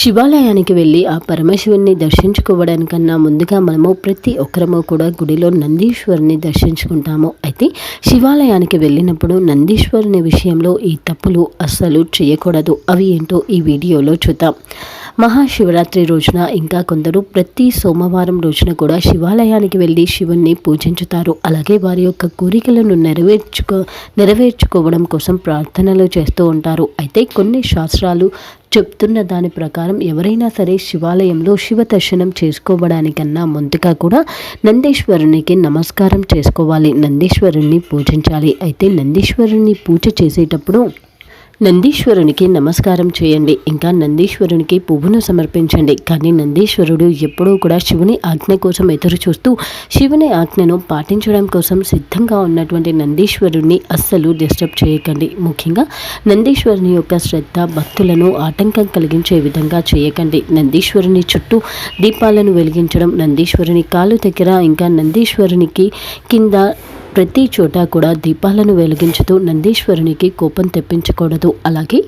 శివాలయానికి వెళ్ళి ఆ పరమశివుని దర్శించుకోవడానికన్నా ముందుగా మనము ప్రతి ఒక్కరము కూడా గుడిలో నందీశ్వరుని దర్శించుకుంటాము. అయితే శివాలయానికి వెళ్ళినప్పుడు నందీశ్వరుని విషయంలో ఈ తప్పులు అస్సలు చేయకూడదు. అవి ఏంటో ఈ వీడియోలో చూద్దాం. మహాశివరాత్రి రోజున ఇంకా కొందరు ప్రతి సోమవారం రోజున కూడా శివాలయానికి వెళ్ళి శివుణ్ణి పూజించుతారు. అలాగే వారి యొక్క కోరికలను నెరవేర్చుకో నెరవేర్చుకోవడం కోసం ప్రార్థనలు చేస్తూ ఉంటారు. అయితే కొన్ని శాస్త్రాలు చెప్తున్న దాని ప్రకారం ఎవరైనా సరే శివాలయంలో శివ దర్శనం చేసుకోవడానికన్నా ముందుగా కూడా నందీశ్వరునికి నమస్కారం చేసుకోవాలి. నందీశ్వరుణ్ణి పూజించాలి. అయితే నందీశ్వరుణ్ణి పూజ చేసేటప్పుడు నందీశ్వరునికి నమస్కారం చేయండి. ఇంకా నందీశ్వరునికి పువ్వును సమర్పించండి. కానీ నందీశ్వరుడు ఎప్పుడూ కూడా శివుని ఆజ్ఞ కోసం ఎదురు చూస్తూ శివుని ఆజ్ఞను పాటించడం కోసం సిద్ధంగా ఉన్నటువంటి నందీశ్వరుణ్ణి అస్సలు డిస్టర్బ్ చేయకండి. ముఖ్యంగా నందీశ్వరుని యొక్క శ్రద్ధ భక్తులను ఆటంకం కలిగించే విధంగా చేయకండి. నందీశ్వరుని చుట్టూ దీపాలను వెలిగించడం నందీశ్వరుని కాలు దగ్గర ఇంకా నందీశ్వరునికి కింద ప్రతి చోట కూడా దీపాలను వెలిగించుతూ నందీశ్వరునికి కోపం తెప్పించకూడదు. అలాగే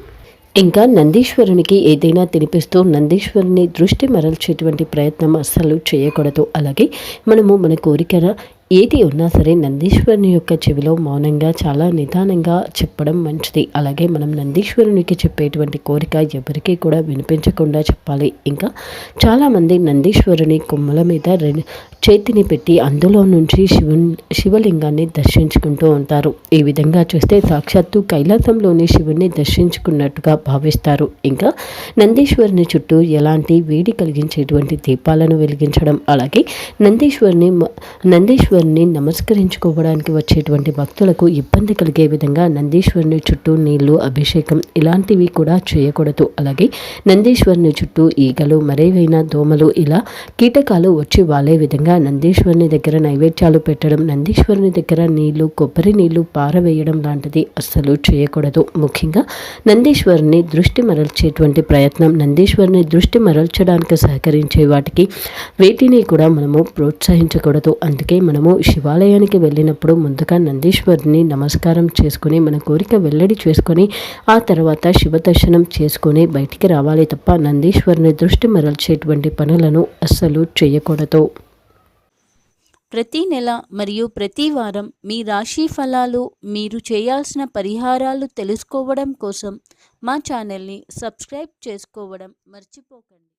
ఇంకా నందీశ్వరునికి ఏదైనా తినిపిస్తూ నందీశ్వరుని దృష్టి మరల్చేటువంటి ప్రయత్నం అస్సలు చేయకూడదు. అలాగే మనము మన కోరికన ఏది ఉన్నా సరే నందీశ్వరుని యొక్క చెవిలో మౌనంగా చాలా నిదానంగా చెప్పడం మంచిది. అలాగే మనం నందీశ్వరునికి చెప్పేటువంటి కోరిక ఎవరికీ కూడా వినిపించకుండా చెప్పాలి. ఇంకా చాలామంది నందీశ్వరుని కొమ్మల మీద రెండు చేతిని పెట్టి అందులో నుంచి శివు శివలింగాన్ని దర్శించుకుంటూ ఉంటారు. ఈ విధంగా చూస్తే సాక్షాత్తు కైలాసంలోని శివుణ్ణి దర్శించుకున్నట్టుగా భావిస్తారు. ఇంకా నందీశ్వరుని చుట్టూ ఎలాంటి వేడి కలిగించేటువంటి దీపాలను వెలిగించడం అలాగే నందీశ్వరుని నందీశ్వరుని నమస్కరించుకోవడానికి వచ్చేటువంటి భక్తులకు ఇబ్బంది కలిగే విధంగా నందీశ్వరుని చుట్టూ నీళ్ళు అభిషేకం ఇలాంటివి కూడా చేయకూడదు. అలాగే నందీశ్వరుని చుట్టూ ఈగలు మరేవైనా దోమలు ఇలా కీటకాలు వచ్చి వాలే విధంగా నందీశ్వరుని దగ్గర నైవేద్యాలు పెట్టడం నందీశ్వరుని దగ్గర నీళ్ళు కొబ్బరి నీళ్ళు పారవేయడం లాంటిది అస్సలు చేయకూడదు. ముఖ్యంగా నందీశ్వరుని దృష్టి మరల్చేటువంటి ప్రయత్నం నందీశ్వరుని దృష్టి మరల్చడానికి సహకరించే వాటికి వేటిని కూడా మనము ప్రోత్సహించకూడదు. అందుకే మనము శివాలయానికి వెళ్ళినప్పుడు ముందుగా నందీశ్వరుని నమస్కారం చేసుకుని మన కోరిక వెల్లడి చేసుకొని ఆ తర్వాత శివ దర్శనం చేసుకుని బయటికి రావాలి తప్ప నందీశ్వరుని దృష్టి మరల్చేటువంటి పనులను అస్సలు చేయకూడదు. ప్రతి నెల మరియు ప్రతి వారం మీ రాశి ఫలాలు మీరు చేయాల్సిన పరిహారాలు తెలుసుకోవడం కోసం మా ఛానల్ని సబ్స్క్రైబ్ చేసుకోవడం మర్చిపోకండి.